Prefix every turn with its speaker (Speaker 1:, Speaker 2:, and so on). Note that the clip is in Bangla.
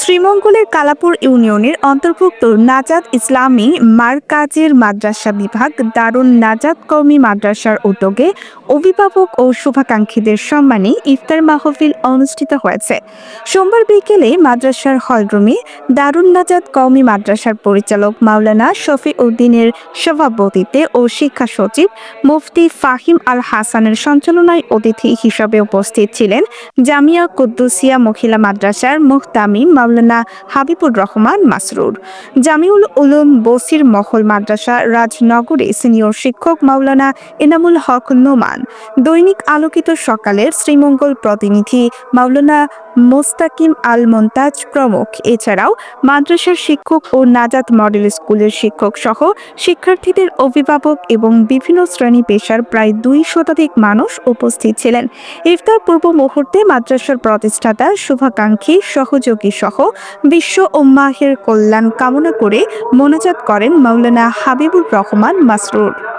Speaker 1: শ্রীমঙ্গলের কালাপুর ইউনিয়নের অন্তর্ভুক্ত নাজাদ ইসলামী মারকাজের মাদ্রাসা বিভাগ দারুণ নাজাদ কওমি মাদ্রাসার উদ্যোগে অভিভাবক ও শুভাকাঙ্ক্ষীদের সম্মানে ইফতার মাহফিল অনুষ্ঠিত হয়েছে। সোমবার বিকেলে মাদ্রাসার হলরুমে দারুণ নাজাদ কওমি মাদ্রাসার পরিচালক মাওলানা শফি উদ্দিনের সভাপতিত্বে ও শিক্ষা সচিব মুফতি ফাহিম আল হাসানের সঞ্চালনায় অতিথি হিসাবে উপস্থিত ছিলেন জামিয়া কুদ্দুসিয়া মহিলা মাদ্রাসার মুহতামিম মাওলানা হাবিবুর রহমান মাসরুর। জামিউল উলুম বসির মহল মাদ্রাসা রাজনগরে সিনিয়র শিক্ষক মাওলানা এনামুল হক নোমান। দৈনিক আলোকিত সকালের শ্রীমঙ্গল প্রতিনিধি মাওলানা মোস্তাকিম আল মন্তাজ প্রমুখ। এছাড়াও মাদ্রাসার শিক্ষক ও নাজাত মডেল স্কুলের শিক্ষক সহ শিক্ষার্থীদের অভিভাবক এবং বিভিন্ন শ্রেণি পেশার প্রায় দুই শতাধিক মানুষ উপস্থিত ছিলেন। ইফতার পূর্ব মুহূর্তে মাদ্রাসার প্রতিষ্ঠাতা শুভাকাঙ্ক্ষী সহযোগী সহ বিশ্ব উম্মাহের কল্যাণ কামনা করে মোনাজাত করেন মৌলানা হাবিবুর রহমান মাসরুর।